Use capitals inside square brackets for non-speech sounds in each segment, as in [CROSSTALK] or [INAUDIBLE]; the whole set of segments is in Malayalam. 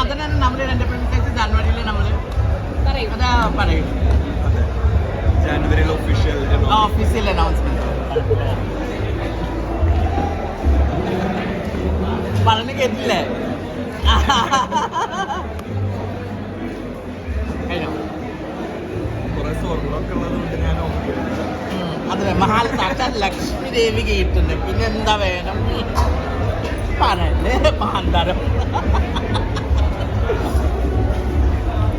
അതിനാണ് നമ്മൾ രണ്ട് പ്രത്യേകിച്ച് ജനുവരിയിൽ നമ്മൾ പറയും. അതാ പറയും. ജാനുവരിയിൽ ഒഫീഷ്യൽ ഓഫീസിൽ അനൗൺസ്മെന്റ് പറഞ്ഞു കേട്ടില്ലേ? [LAUGHS] സ്വർണമൊക്കെ ഉള്ളതുകൊണ്ട് ഞാൻ ഓക്കെ അതെ മഹാൽ സാക്ഷാത് ലക്ഷ്മി ദേവി കേട്ടുണ്ട് പിന്നെ എന്താ വേണം? പറയല്ലേ? മാന്താരം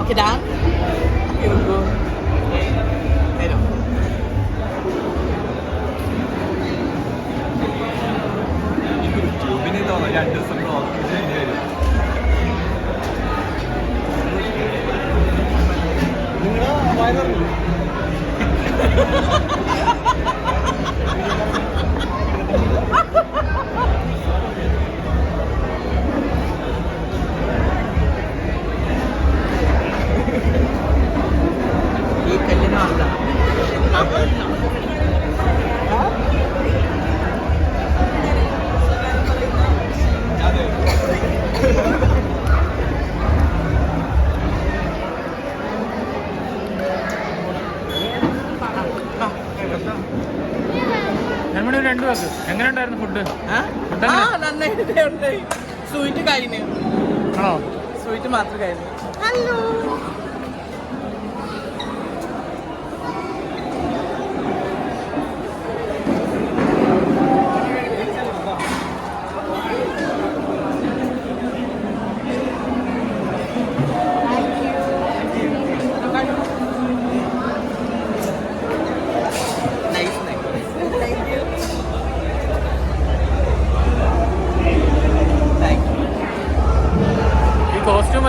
ഓക്കെ ഡാൻ ഈ [LAUGHS] ഒരു രണ്ട് പേർക്ക് എങ്ങനെ ഉണ്ടായിരുന്നു ഫുഡ് സ്വീറ്റ് കഴിഞ്ഞു ആണോ? സ്വീറ്റ് മാത്രം കഴിഞ്ഞു ഹലോ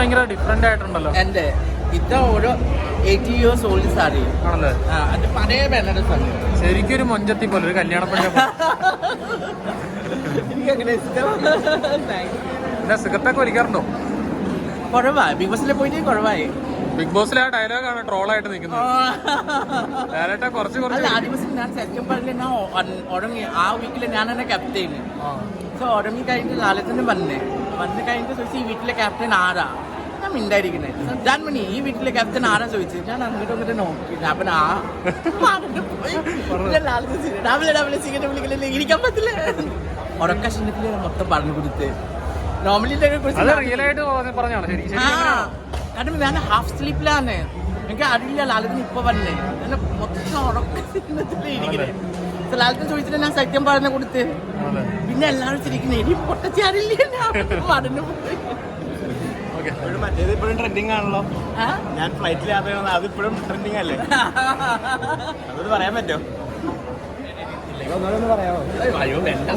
ഭയങ്കര ഡിഫറെന്റ് ആയിട്ടുണ്ടല്ലോ. എന്റെ ഇത് ഓരോ എയ്റ്റി ഇയേഴ്സ് ഓൾഡ് സാരി. ആണല്ലേ? ആ അത് പഴയ ബെനറസ് സാരി. ശരിക്കും ഒരു മൊഞ്ചത്തി പോലെ ഒരു കല്യാണ പെണ്ണെ എനിക്ക് അങ്ങനെ ഇഷ്ടം. പിന്നെ സിഗരറ്റൊക്കെ വലിക്കാറുണ്ടോ? കുറവാ. ബിഗ് ബോസിൽ പോയിട്ട് കുറവായി. ബിഗ് ബോസിലെ ആ ഡയലോഗാണ് ട്രോളായിട്ട് നിൽക്കുന്നത്. ഡയലോഗ് കുറച്ച് അല്ല കുറച്ച് ആ ദിവസം ഞാൻ സത്യം പറഞ്ഞ ഞാൻ ഉറങ്ങി. ആ വീക്കിൽ ഞാൻ എന്നെ ക്യാപ്റ്റൻ. സോ ഉറങ്ങി കഴിഞ്ഞിട്ട് ലാലത്തിന് വന്നേ. വന്ന് കഴിഞ്ഞിട്ട് ചോദിച്ചു ഈ വീട്ടിലെ ക്യാപ്റ്റൻ ആരാ? ഞാൻ മിണ്ടായിരിക്കണേ ഞാൻ മണി ഈ വീട്ടിലെ ക്യാപ്റ്റൻ ആരാ ചോദിച്ചു? ഞാൻ അങ്ങോട്ട് അങ്ങോട്ട് നോക്കി. അപ്പനാ ആ. സിഗരറ്റ് രാവിലെ രാവിലെ സിഗരറ്റ് വിളിക്കലില്ല? ഇരിക്കാൻ പറ്റില്ല. ഉറക്ക ക്ഷണത്തിൽ മൊത്തം പറഞ്ഞു കൊടുത്ത്. നോർമലി കാരണം ഞാൻ ഹാഫ് സ്ലീപ്പിലാണ് എനിക്ക് അറിയില്ല ലാലത്തിന് ഇപ്പൊ വന്നേ. ഞാൻ മൊത്തം ഇരിക്കണേ So ലാലത്തിന് ചോദിച്ചിട്ട് ഞാൻ സത്യം പറഞ്ഞു കൊടുത്ത്. പിന്നെ എല്ലാവരും ചിരിക്കുന്നത് ഇനി പൊട്ടച്ചാരില്ലേ പറഞ്ഞു പോയി. ട്രെൻഡിങ് ആണല്ലോ. ഞാൻ ഫ്ലൈറ്റിൽ യാത്ര ചെയ്യുന്നത് അത് ഇപ്പോഴും ട്രെൻഡിങ് അല്ലേ? അതൊന്ന് പറയാൻ പറ്റോ പറയാമോ? അയ്യോ വേണ്ട.